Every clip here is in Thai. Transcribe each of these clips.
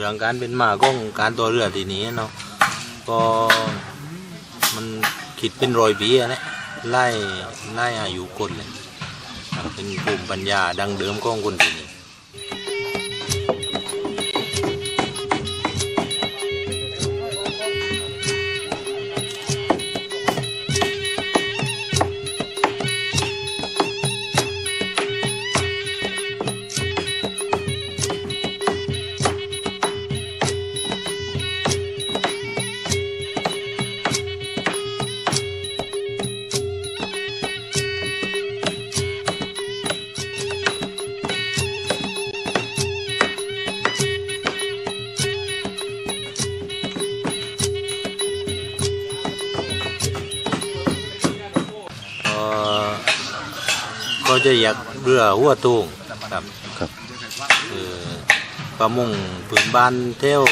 เรื่องการเป็นมาของการตัวเรือทีนี้เนาะก็มันคิดเป็นรอยปีอะนะไล่ไล่อายุคนเลยครับเป็นภูมิปัญญาดังเดิมของคนทีนี้ ก็จะอยากเรือหัวตูงครับครับคือประมงพื้นบ้านเที่ยว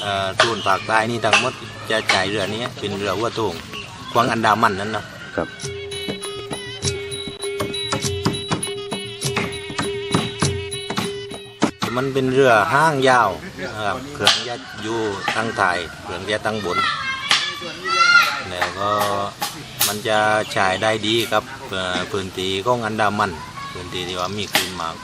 เอ่อตูนปากใต้นี่ทั้งหมดจะจ่ายเรือนี้เป็นเรือหัวตูงกวางอันดามันนั่นเนาะครับมันเป็นเรือห้างยาวนะครับเครื่องยัดอยู่ตั้งถ่ายเครื่องยัดตั้งบน แล้วก็ มันจะฉายได้ดีครับพื้นที่ของอันดามันพื้นที่ที่ว่ามีคลื่นมาก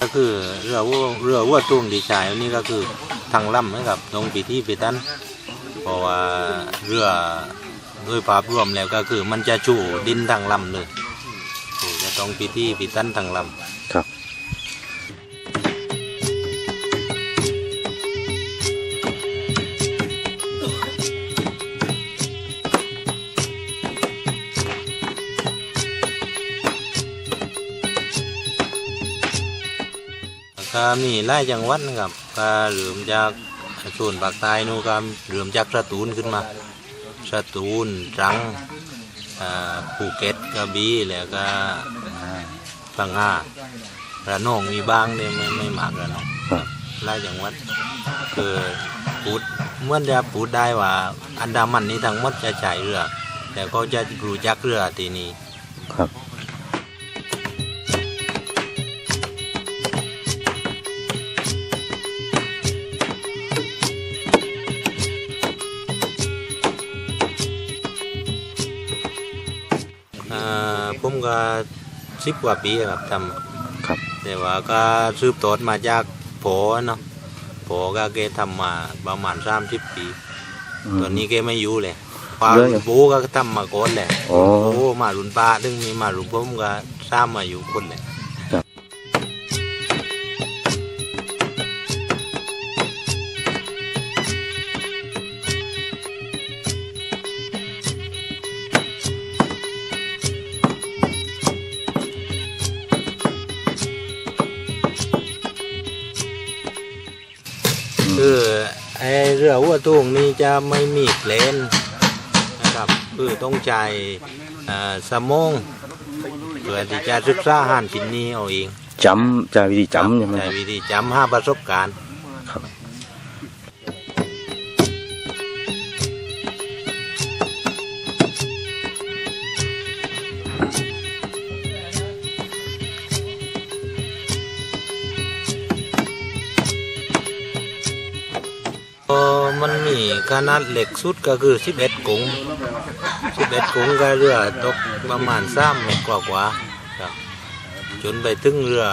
ก็คือเรือวัวเรือวัวตุ้งดีชายนี่ก็คือทางล่ำนะครับลงปีที่ปีตันเพราะว่าเรือด้วยภาพรวมแล้วก็คือมันจะจู่ดินทางลำเลยจะต้องปีที่ปีตันทางลำ ครับำก็มีไล่จังหวัดนะครับก็เริ่มจากส่วนภาคใต้นู่นก็เริ่มจากสตูลขึ้นมาสตูลตรังภูเก็ตกระบี่แล้วก็พังงาระนองมีบ้างเนี่ยไม่ไม่มากระนองครับไล่จังหวัดคือพูดเมื่อจะพูดได้ว่า อันดามันนี้ทั้งหมดจะใช้เรือแต่เขาจะรู้จักเรือทีนี้ครับ สิบกว่าปีครับทครับำแต่ว่าก็สืบทอดมาจากโผเนาะโผก็แกทำมาประมาณสามสิบปีอืมตอนนี้แกไม่อยู่เลยป้าเยอะอยู่ปูก็ทำมาก่อนแหละอ๋อปูมารุ่นป้าถึงมีมารุ่นผมก็สร้างมาอยู่คนเลย ไม่มีเคลนนะครับคือต้องใช้เอ่อสมองเพื่อที่จะศึกษาอาหารกินนี้เอาเองจำจะวิธีจำใช่ไหม ใช้วิธีจำห้าประสบการณ์ ขนาดเหล็กสุดก็คือ 11 กุง11 กุงก็เรือตกประมาณ3เมตรกว่ากว่าๆครับจนไปถึงเรือ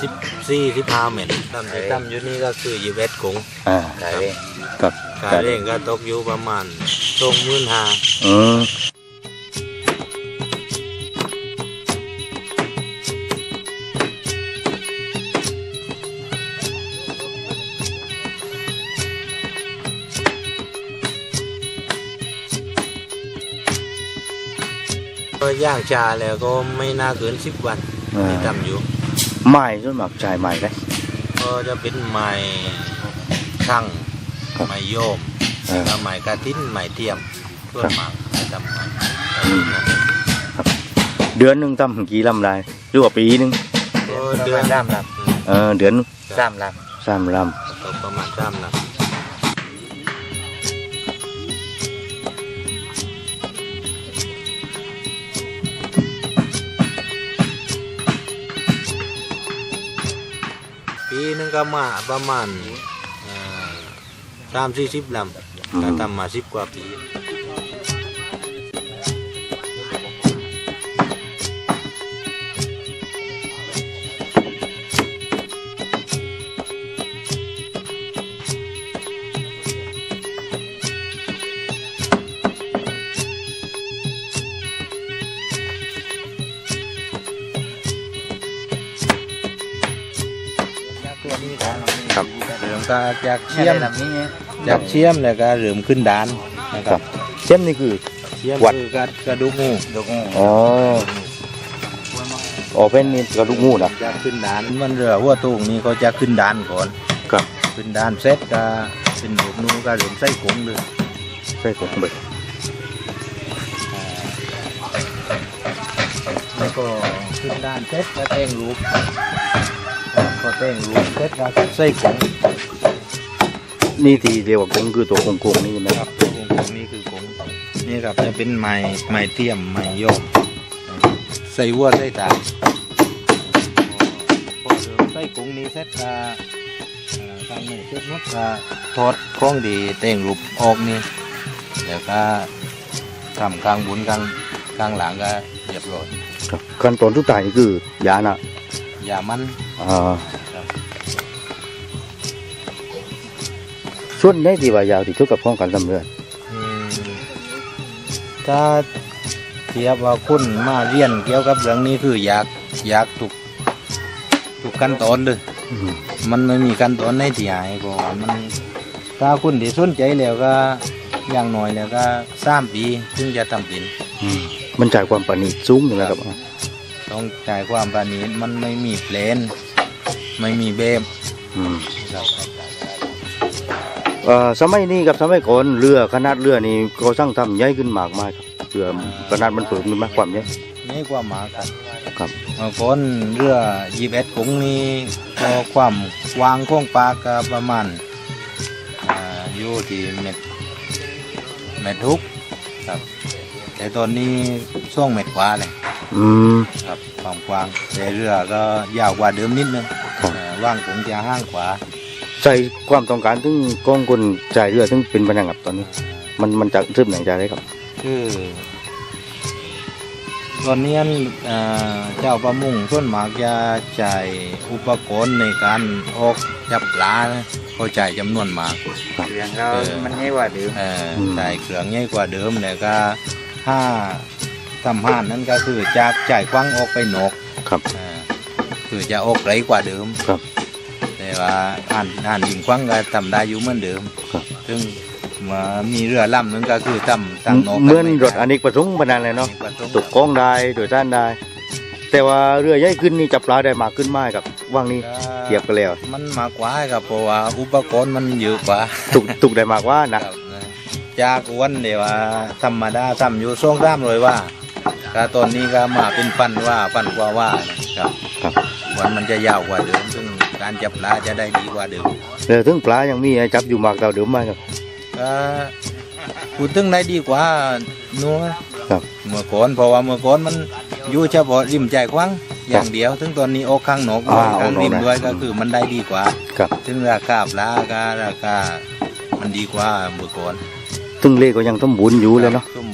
สิบสี่สิบห้าเมตรตั้มที่ตั้มอยู่นี่ก็คือ21กุงอ่าครับครับการเร่งก็ตกอยู่ประมาณสองหมื่นห้า ชาแล้วก็ไม่น่าเกินสิบวันอ่า ที่ตั้มอยู่ไม้ส่วนมากใช้ไม้ได้ก็จะเป็นไม้ช่างครับไม้โยมอ่าแล้วไม้กระทิ้นไม้เทียมเพื่อครับหมักให้ทำไม้เดือนหนึ่งทำกี่ลำได้หรือว่าปีหนึ่งก็เดือนสามลเออเดือนหนึ่งำสามลสามลตกประมาณสามนะ ก็มาประมาณสามสี่สิบลำมก็ทำมาสิบกว่าปี ก็จากเชี่ยมจากเชี่ยมแล้วก็เริ่มขึ้นดานนะคครัรับบ เช่นนี่คือ เชี่ยมวัด คือกระกระดูกงูอ๋ออ๋อเป็นนี่กระดูกงูนะจะขึ้นดานมันเรือหัวตูงนี่เขาจะขึ้นดานก่อน ครับขึ้นดานเสร็จก็เป็นหนูนูก็เริ่มใส่กงเลยใช่ผมเบิดแล้วก็ขึ้นดานเสร็จก็แต่งรูปพอแต่งรูปเสร็จก็ใส่กง นี่ที่เรียกว่ากงคือตัวโกงนี่ใช่ไหมครับกงกงนี่คือกงนี่ครับจะเป็นไม้ไม้เทียมไม้โยกใส่วัวใส่ตาพอเริ่มใส่กงนี้เสร็จก็เอ่อทางนี้เสร็จหมดก็ทอดคล้องดีแต่งรูปออกนี่แล้วก็ทำกลางบุญกลางกลางหลังก็เรียบร้อยขั้นตอนทุกท้ายนี่คือยานะยามันอ่า ส่วนไหนที่ว่ายาวที่สุดกับพ้องกันสำเร็จอืมถ้าเทียบว่าคุณมาเรียนเกี่ยวกับเรื่องนี้คืออยากอยากทุกทุกขั้นตอนเลยอืมมันไม่มีขั้นตอนในที่หายเพราะว่ามันถ้าคุณที่สนใจแล้วก็อย่างน้อยแล้วก็สามปีถึงจะทำเป็นอืมมันจ่ายความประณีตสูงอยู่นะครับต้องจ่ายความปรานีตมันไม่มีเพลนไม่มีเบมอืมครับเอ่อ สมัยนี้กับสมัยก่อนเรือขนาดเรือนี่เขาสร้างทำใหญ่ขึ้นมากมายครับเรือขนาดมันเพิ่มขึ้นมากความใหญ่นี่กว่าหมากันครับเมื่อก่อนเรือยีบเอ็ดกุ้งนี่ก็ความวางของปลาก็ประมาณอ่าอยู่ที่เม็ดเม็ดทุกครับ แต่ตอนนี้ช่วงเม็ดกว่าเลยอืมครับความกว้างแต่เรือก็ยาวกว่าเดิมนิดนึงครับอ่าว่างผมจะห้างกว่า ใจความต้องการถึงกองคนจ่ายเรือถึงเป็นปัญหาครับตอนนี้ มันมันจะซึมอย่างใจได้ครับคือตอนนี้อ่าเจ้าประมงส่วนมากจะจ่ายอุปกรณ์ในการออกจับปลานะเขาจ่ายจำนวนมากเรื่องเราเออมันง่ายกว่าเดิมเอ่ออจ่ายเครื่องใหญ่กว่าเดิมแล้วก็ถ้าทำห้านนั้นก็คือจากจ่ายกว้างออกไปนอกครับอ่าคือจะออกไกลกว่าเดิมครับ แต่ว่าอ่านอ่านยิงกว้างก็ทำได้อยู่เหมือนเดิมครับซึ่งมามีเรือลำหนึงก็คือทำตั้งนอกเหมือนรถอเนกประสงค์ปานนันเลยเนาะตกกล้องได้โดยท่านได้ แต่ว่าเรือใหญ่ขึ้นนี่จับปลาได้มากขึ้นมากครับว่างนี้เทียบกันแล้วมันมากกว่าครับเพราะว่าอุปกรณ์มันเยอะกว่าตุกตุกได้มากว่านะครับนะจากวันเดียวว่าธรรมดาทำอยู่สองสามเลยว่าก็ตอนนี้ก็มาเป็นพันว่าพันกว่าว่านะครับครับวันมันจะยาวกว่าเดิมซึ่ง การจับปลาจะได้ดีกว่าเดิมแล้วถึงปลายังมีให้จับอยู่มากเท่าเดิมไหมครับก็พูดถึงได้ดีกว่านัวครับเมื่อก่อนเพราะว่าเมื่อก่อนมันอยู่เฉพาะริมใจกว้างอย่างเดียวถึงตอนนี้ออกข้างนอกด้วยอ่าข้างริมออกนอกนะด้วยก็คือมันได้ดีกว่าครับถึงราคาปลาก็ราคามันดีกว่าเมื่อก่อนถึงเลขก็ยังสมบูรณ์อยู่เลยเนาะสม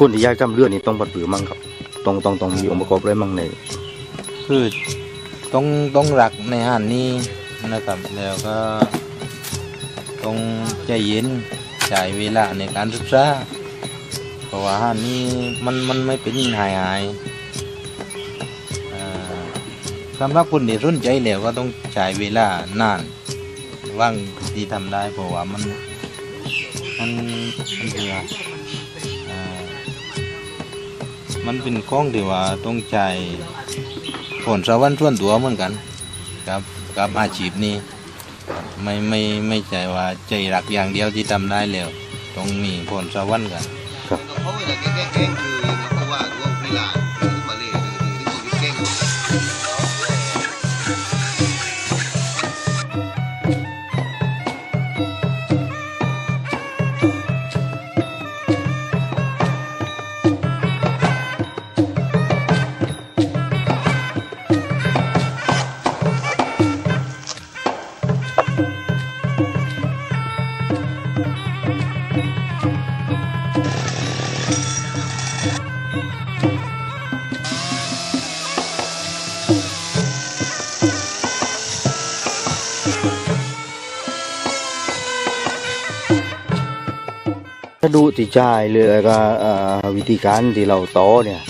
คนที่อยากจำเรือดนี่ต้องบัดปือมั่งครับต้องต้องต้องมีองค์ประกอบอะไรมั่งในคือต้องต้องหลักในหันนี้นะครับแล้วก็ต้องใจเย็นใช้เวลาในการศึกษาเพราะว่าหันนี้มันมันไม่เป็นหายหายสำหรับคนที่สนใจแล้วก็ต้องใช้เวลานานว่างที่ทำได้เพราะว่ามันมันมันเรืออ่า มันเป็นข้องที่ว่าต้องใจายผลสวรรค์ส่วนตัวเหมือนกันครับกับอาชีพนี้ไม่ไม่ไม่ใช่ว่าใจรักอย่างเดียวที่ทำได้แล้วต้องมีผลสวรรค์กันครับ ดูที่จ่ายเลยก็เอ่อวิธีการที่เราต่อเนี่ย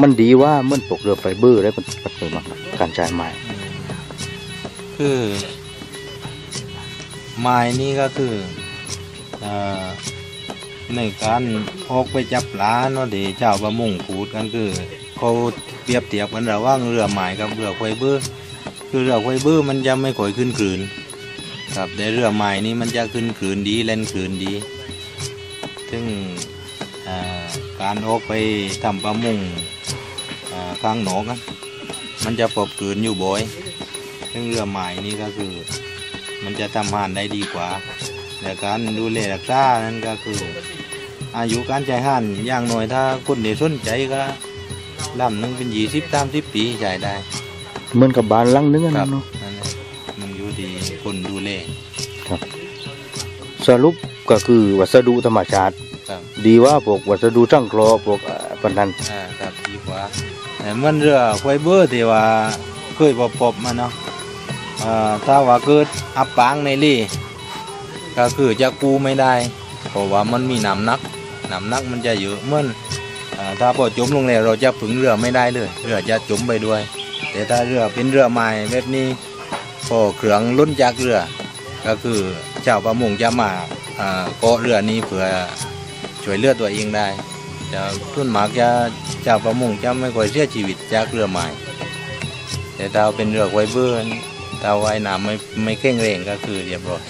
มันดีว่ามันตกเรือไฟเบอร์ได้มันมันเปิดมาครับการจ่ายไม้คือไม้นี่ก็คือในการออกไปจับปลาเนาะเดี๋ยวเจ้าประมงพูดกันคือเขาเปรียบเทียบกันระหว่างเรือไม้กับเรือไฟเบอร์คือเรือไฟเบอร์มันจะไม่ค่อยขึ้นคืนครับแต่เรือไม้นี่มันจะขึ้นคืนดีเล่นคืนดี ซึ่งอ่าการออกไปทำประมงอ่าข้างหนอกอะมันจะปบคืนอยู่บ่อยซึ่งเรือไม้นี่ก็คือ มันจะทำหานได้ดีกว่าแต่การดูแลรักษานั้นก็คือ อายุการใช้ห่านอย่างน้อยถ้าคนที่สนใจก็ลำหนึงเป็นยี่สิบสามสิบปีใช้ได้ เหมือนกับบ้านหลังนึงอะครันะบเนาะนั่นแหละมันอยู่ที่คนดูแลสรุป ก็คือวัสดุธรรมชาติ ครับดีว่าพวกวัสดุช่างเครอพวกเอ่อปานนันอ่าครับดีกว่าแต่เหมันเรือไฟเบอร์ที่ว่าเคยพบพบมาเนาะอ่าถ้าว่าเกิดอับปางในรี่ก็คือจะกู้ไม่ได้ เพราะว่ามันมีน้ำหนักน้ำหนักมันจะเยอะเหมื่อนอ่าถ้าพอจมลงแล้วเราจะผึงเรือไม่ได้เลยเรือจะจมไปด้วย แต่ถ้าเรือเป็นเรือใหม่แบบนี้พอเครื่องล้นจากเรือ ก็คือเจ้าประมงจะมาอ่า เกาะเรือนี้เผื่อช่วยเลือดตัวเองได้จะทุนหมากจะเจ้าประมงจะไม่ค่อยเสียชีวิตจากเรือใหม่แต่ถ้าเป็นเรือไวเบอร์นี่ถ้าว่ายน้ำไม่ไม่เข่งเร่งก็คือเรียบร้อย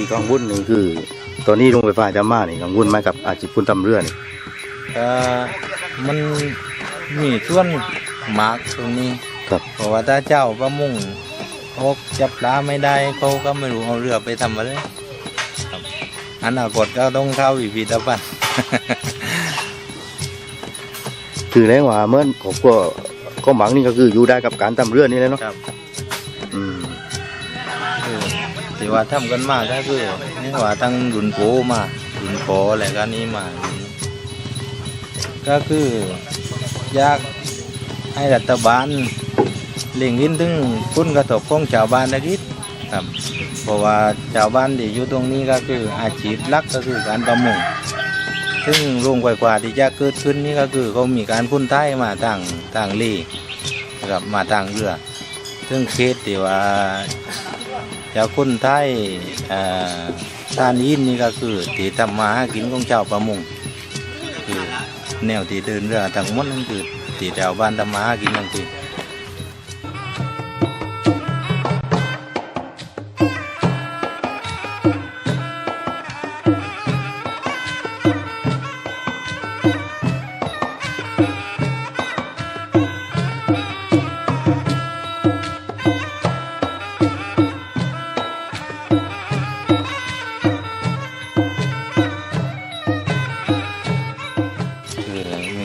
ที่กังวลนี่คือ ตอนนี้โรงไฟฟ้าจะมานี่กังวลไหมกับอาชีพคุณทำเรือนี่ก็มันมีส่วนหมากตรงนี้ครับเพราะว่าถ้าเจ้าประมงออกจับปลาไม่ได้เขาก็ไม่รู้เอาเรือไปทำอะไรครับอนาคตก็ต้องเข้าวิพิธภัณฑ์คือแล้วว่าเมื่อผมก็ก็หมังนี่ก็คืออยู่ได้กับการทำเรือนี่แหละเนาะครับ ว่าทำกันมาก็คือนี่ว่าทั้งรุ่นโปมารุ่นโปอะไรกันนี้มา ก็คืออยากให้รัฐบาลเล่งวินถึงผลกระทบของชาวบ้านนะคิดครับ เพราะว่าชาวบ้านที่อยู่ตรงนี้ก็คืออาชีพลักก็คือการประมงซึ่งโรงไฟฟ้าที่จะเกิดขึ้นนี่ก็คือเขามีการพุ่นท้ายมาต่างต่างเล่กับมาต่างเรือ ซึ่งเคสที่ว่า ชาวคนไทยท่านยินนี่ก็คือที่ทำมาหากินของชาวประมงคือแนวที่เดินเรือทั้งหมดนั่นคือที่แถวบ้านทำมาหากินนั่นคือ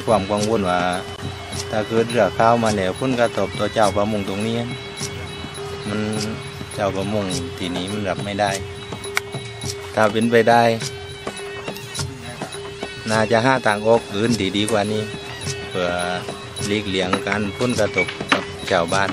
ความกังวลว่า ถ้าเกิดเรือข้าวมาแล้วผลกระทบต่อเจ้าประมงตรงนี้ มันเจ้าประมงทีนี้มันรับไม่ได้ ถ้าเป็นไปได้ น่าจะห้าทางออกอื่นดีดีกว่านี้ เพื่อหลีกเลี่ยงการพ้นกระตกกับชาวบ้าน